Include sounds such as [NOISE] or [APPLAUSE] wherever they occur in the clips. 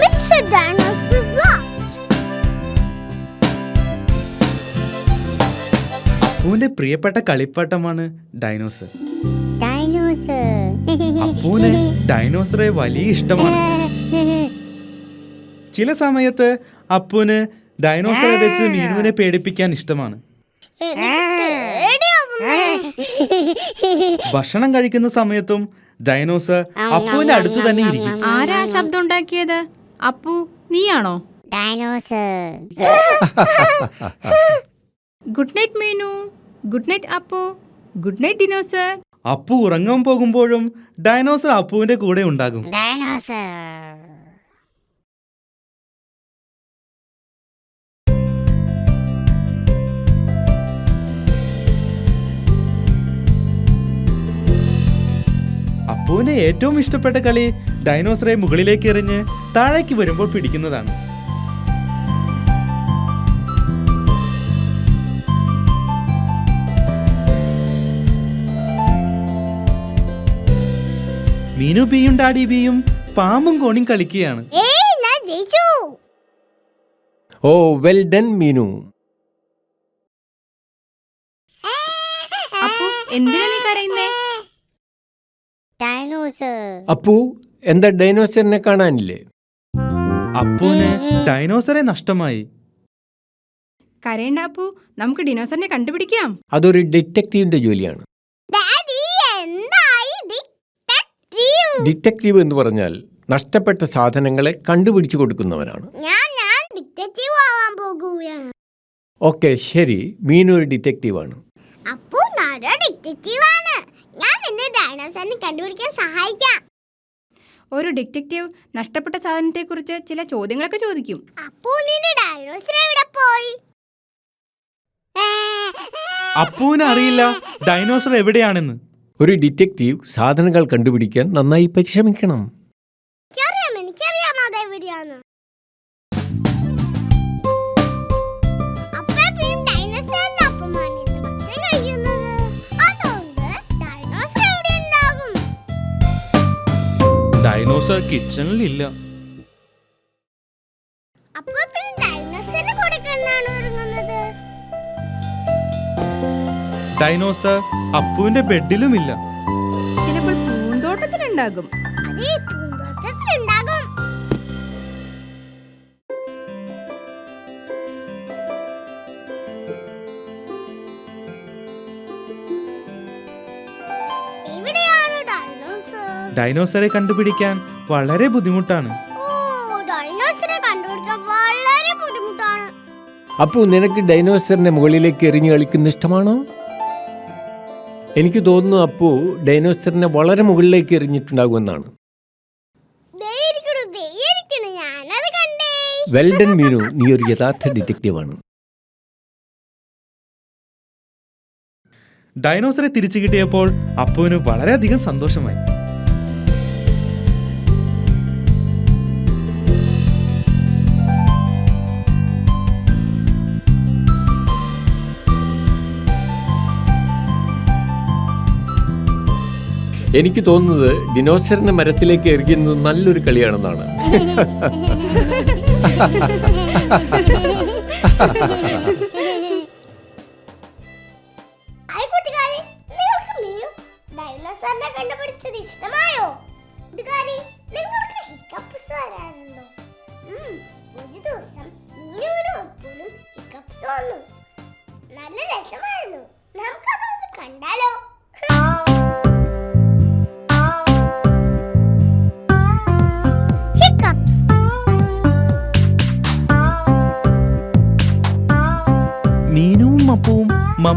Mr. Dinosaur's. അപ്പൂന്റെ പ്രിയപ്പെട്ട കളിപ്പാട്ടമാണ് dinosaur dinosaur അപ്പുവിന് ഡൈനോസറെ വലിയ ഇഷ്ടമാണ്. ചില സമയത്ത് അപ്പുവിന് ഡൈനോസറെ വെച്ച് മീനുവിനെ പേടിപ്പിക്കാൻ ഇഷ്ടമാണ്. ഭക്ഷണം കഴിക്കുന്ന സമയത്തും ഡൈനോസർ അപ്പുവിന്റെ അടുത്ത് തന്നെ ഇരിക്കും. ആരാ ശബ്ദം ഉണ്ടാക്കിയത്? അപ്പു നീയാണോ? Dinosaur good night Meenu good night Appu. Good night dinosaur Appu ഉറങ്ങാൻ പോകുമ്പോഴും ഡൈനോസർ അപ്പുവിന്റെ കൂടെ ഉണ്ടാകും. Dinosaur. അപ്പുവിന്റെ ഏറ്റവും ഇഷ്ടപ്പെട്ട കളി ഡൈനോസറെ മുകളിലേക്ക് എറിഞ്ഞ് താഴേക്ക് വരുമ്പോൾ പിടിക്കുന്നതാണ്. മീനു ബിയും ഡാഡി ബിയും പാമ്പും കോണിയും കളിക്കുകയാണ്. ഏയ് ഞാൻ ജയിച്ചു. ഓ വെൽ ഡൺ മീനു. എന്തിനാ അപ്പു എന്താ ഡൈനോസറിനെ കാണാനില്ലേ? അപ്പുവിന് ഡൈനോസറെ നഷ്ടമായി. കരയണ്ട അപ്പു നമുക്ക് ഡിനോസറിനെ കണ്ടുപിടിക്കാം. അതൊരു ഡിറ്റക്റ്റീവിന്റെ ജോലിയാണ്. ഡാഡി എന്തായി ഡിറ്റക്റ്റീവ്? എന്ന് പറഞ്ഞാൽ നഷ്ടപ്പെട്ട സാധനങ്ങളെ കണ്ടുപിടിച്ചു കൊടുക്കുന്നവരാണ്. ഓക്കെ ശരി. മീനു ഒരു ഡിറ്റക്റ്റീവാണ്. അപ്പോ നല്ല ഡിറ്റക്റ്റീവ് ഡൈനോസറിനെ കണ്ടുപിടിക്കാൻ സഹായിക്കാം. ഒരു ഡിറ്റക്റ്റീവ് നഷ്ടപ്പെട്ട സാധനത്തെക്കുറിച്ച് ചില ചോദ്യങ്ങളൊക്കെ ചോദിക്കും. അപ്പൂ നിന്റെ ഡൈനോസർ എവിടെ പോയി? അപ്പൂന് അറിയില്ല. ഡൈനോസർ എവിടെയാണെന്ന്. ഒരു ഡിറ്റക്റ്റീവ് സാധനങ്ങൾ കണ്ടുപിടിക്കാൻ നന്നായി പരിശ്രമിക്കണം. ഡൈനോസർ കിച്ചണിലില്ല. ഡൈനോസർ അപ്പുവിന്റെ ബെഡിലുമില്ല ചിലപ്പോൾ പൂന്തോട്ടത്തിലുണ്ടാകും. അതേ പൂന്തോട്ടത്തിലുണ്ടാകും ഡൈനോസറെ കണ്ടുപിടിക്കാൻ വളരെ ബുദ്ധിമുട്ടാണ്. ഓ ഡൈനോസറെ കണ്ടുപിടിക്കാൻ വളരെ ബുദ്ധിമുട്ടാണ്. അപ്പു നിനക്ക് ഡൈനോസറിന്റെ മുകളിലേക്ക് എറിഞ്ഞു കളിക്കുന്ന ഇഷ്ടമാണോ? എനിക്ക് തോന്നുന്നു അപ്പു ഡൈനോസറിനെ വളരെ മുകളിലേക്ക് എറിഞ്ഞിട്ടുണ്ടാകുമെന്നാണ്. വെൽഡൻ മീനു നീ ഒരു യഥാർത്ഥ ഡിറ്റക്റ്റീവാണ് ഡൈനോസറെ തിരിച്ചു കിട്ടിയപ്പോൾ അപ്പുവിന് വളരെയധികം സന്തോഷമായി. എനിക്ക് തോന്നുന്നത് ഡിനോസറിന്റെ മരത്തിലേക്ക് എറിയുന്നത് നല്ലൊരു കളിയാണെന്നാണ്. ഹായ് [LAUGHS]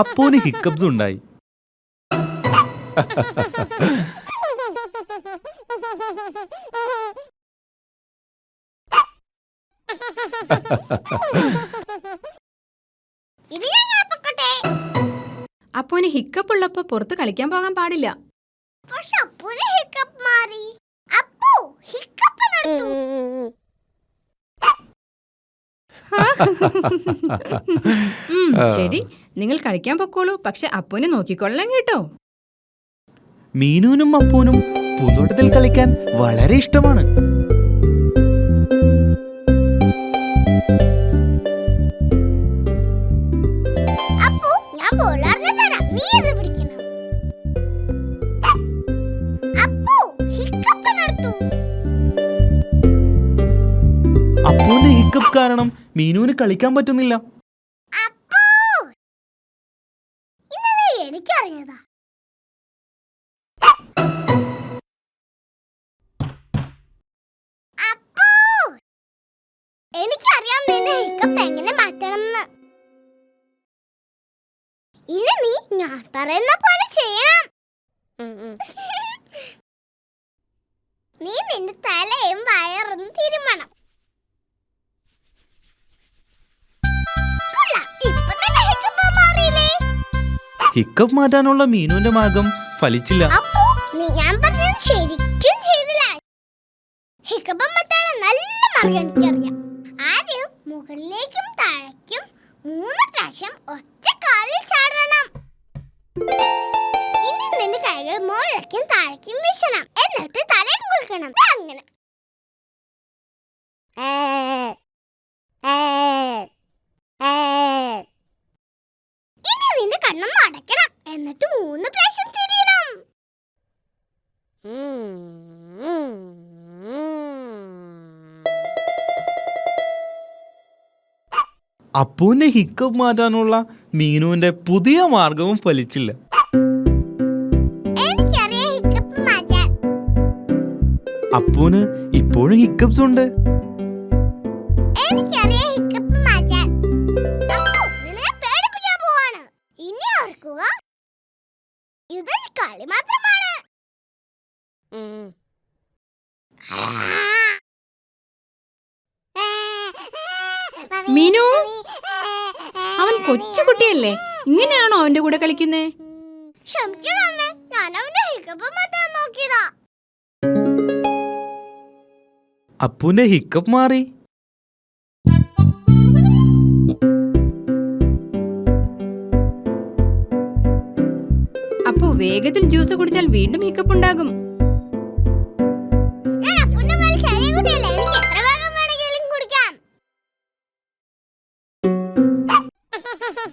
അപ്പുവിന് ഹിക്കബ്സ് ഉണ്ടായി. അപ്പോന് ഹിക്കപ്പ് ഉള്ളപ്പോ പുറത്ത് കളിക്കാൻ പോകാൻ പാടില്ല. പക്ഷെ അപ്പോന് ഹിക്കപ്പ് മാറി അപ്പു ഹിക്കപ്പ് നടത്തു ഉം, ശരി. നിങ്ങൾ കളിക്കാൻ പൊക്കോളൂ. പക്ഷെ അപ്പൂനെ നോക്കിക്കൊള്ളാം കേട്ടോ. മീനുവിനും അപ്പൂനും പൂന്തോട്ടത്തിൽ കളിക്കാൻ വളരെ ഇഷ്ടമാണ്. കാരണം മീനുവിന് കളിക്കാൻ പറ്റുന്നില്ല. എങ്ങനെ മാറ്റണമെന്ന്. നീ ഞാൻ പറയുന്ന പോലെ ചെയ്യണം. [LAUGHS] നീ നിന്റെ തലയും വയറും തിരുമണം. ഹിക്കപ്പ് മാറ്റാനുള്ള മീനുവിന്റെ മാർഗം ഫലിച്ചില്ല. അപ്പോ നീ ഞാൻ പറഞ്ഞത് ശരിക്കും ചെയ്തില്ല ഹിക്കപ്പം മറ്റാളെ നല്ല മാർഗം എനിക്കറിയാം. ആദ്യം മുകളിലേക്കും താഴേക്കും മൂന്ന് പ്രാവശ്യം ഒറ്റ കാലിൽ ചാടണം. ഇനി നിന്റെ കൈകൾ മുകളിലേക്കും താഴേക്കും വീശണം. എന്നിട്ട് തലയും കുളിക്കണം അങ്ങനെ. ഏ ഇനി എന്നിട്ട് മൂന്ന് പ്രാവശ്യം തിരിയണം. അപ്പൂന്റെ ഹിക്കപ്പ് മാറ്റാനുള്ള മീനുവിന്റെ പുതിയ മാർഗവും ഫലിച്ചില്ല. അപ്പുവിന് ഇപ്പോഴും ഹിക്കപ്സ് ഉണ്ട് ഇങ്ങനെയാണോ അവന്റെ കൂടെ കളിക്കുന്നേ? അപ്പൂന്റെ ഹിക്കപ്പ് മാറി. അപ്പു വേഗത്തിൽ ജ്യൂസ് കുടിച്ചാൽ വീണ്ടും ഹിക്കപ്പ് ഉണ്ടാകും.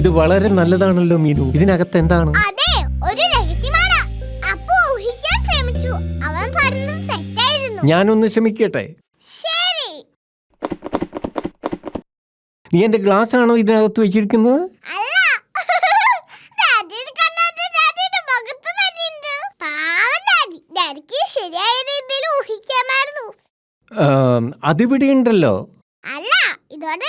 ഇത് വളരെ നല്ലതാണല്ലോ മീനു. ഇതിനകത്ത് എന്താണ്? അതെ ഒരു രഹസ്യമാണ്. അപ്പു ഊഹിക്കാൻ ശ്രമിച്ചു. അവൻ പറഞ്ഞത് തെറ്റായിരുന്നു. ഞാനൊന്ന് ശ്രമിക്കട്ടെ ശരി. നീ എന്റെ ഗ്ലാസ് ആണോ ഇതിനകത്ത് വെച്ചിരിക്കുന്നത്? അല്ല. ഡാഡിയുടെ കണ്ണാടി ഡാഡിയുടെ മുഖത്ത് തന്നെയുണ്ട് പാവം ഡാഡി. ഡാഡിക്ക് ശരിയായ രീതിയിൽ ഊഹിക്കാമായിരുന്നു. ആം, അതിവിടെ ഉണ്ടല്ലോ. അല്ല ഇതോടെ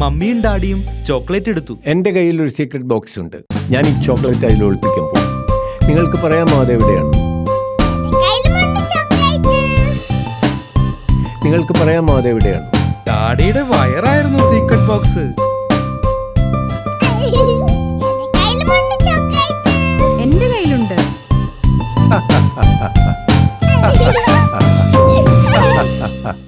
മമ്മിയും ഡാഡിയും ചോക്ലേറ്റ് എടുത്തു. എന്റെ കയ്യിൽ ഒരു സീക്രട്ട് ബോക്സ് ഉണ്ട്. ഞാൻ ഈ ചോക്ലേറ്റ് അതിൽ ഒളിപ്പിക്കുമ്പോൾ പോകും നിങ്ങൾക്ക് പറയാമോ അതെവിടെയാണ്? നിങ്ങൾക്ക് പറയാമോ അതെവിടെയാണ്? ഡാഡിയുടെ വയറായിരുന്നു സീക്രട്ട് ബോക്സ് എന്റെ കയ്യിലുണ്ട്. [LAUGHS]